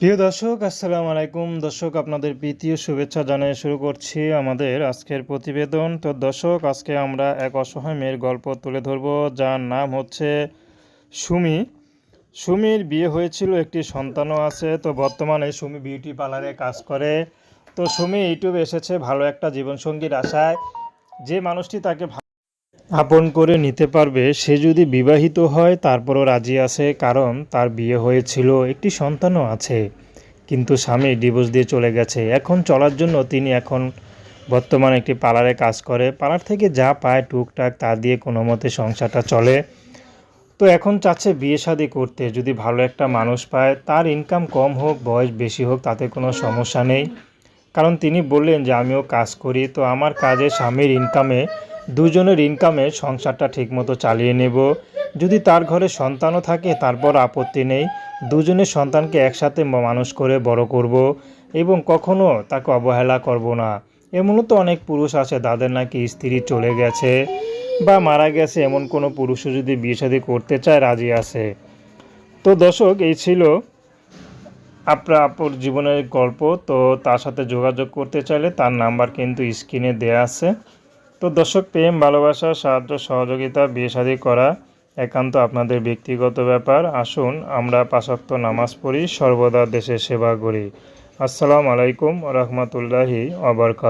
প্রিয় দর্শক, আসসালামু আলাইকুম। দর্শক, আপনাদের প্রীতীয় শুভেচ্ছা জানিয়ে শুরু করছি আমাদের আজকের প্রতিবেদন। তো দর্শক, আজকে আমরা এক অসহায় মেয়ের গল্প তুলে ধরব, যার নাম হচ্ছে সুমি। সুমির বিয়ে হয়েছিল, একটি সন্তানও আছে। তো বর্তমানে সুমি বিউটি পার্লারে কাজ করে। তো সুমি, ইউটিউবে এসেছে ভালো একটা জীবনসঙ্গীর আশায়। যে মানুষটি তাকে আপন করে নিতে পারবে, সে যদি বিবাহিত হয়, তারপরও রাজি আছে কারণ তার বিয়ে হয়েছিল, একটি সন্তানও আছে। কিন্তু স্বামী ডিভোর্স দিয়ে চলে গেছে। এখন চলার জন্য তিনি এখন বর্তমানে একটি পার্লারে কাজ করে। পার্লার থেকে যা পায় টুকটাক তা দিয়ে কোনো মতে সংসারটা চলে। তো এখন চাচ্ছে বিয়ে শাদি করতে। যদি ভালো একটা মানুষ পায়, তার ইনকাম কম হোক, বয়স বেশি হোক, তাতে কোনো সমস্যা নেই। কারণ তিনি বললেন যে, আমিও কাজ করি। তো আমার কাজে স্বামীর ইনকামে দুজনের ইনকামে সংসারটা ঠিকমতো চালিয়ে নেব। যদি তার ঘরে সন্তানও থাকে, তারপর আপত্তি নেই। দুজনের সন্তানকে একসাথে মানুষ করে বড় করব এবং কখনো তাকে অবহেলা করব না। এমনও তো অনেক পুরুষ আছে, তাদের নাকি স্ত্রী চলে গেছে বা মারা গেছে। এমন কোনো পুরুষও যদি বিয়ে শাদী করতে চায়, রাজি আছে। তো দর্শক, এই ছিল আপনার আপুর জীবনের গল্প। তো তার সাথে যোগাযোগ করতে চাইলে তার নাম্বার কিন্তু স্ক্রিনে দেয়া আছে। তো দর্শক, প্রেম, ভালোবাসা, সাহায্য, সহযোগিতা, বিয়ে শাদী করা একান্ত আপনাদের ব্যক্তিগত ব্যাপার। আসুন, আমরা পাশাক্ত নামাজ পড়ি, সর্বদা দেশে সেবা করি। আসসালামু আলাইকুম রহমতুল্লাহি অবরকাত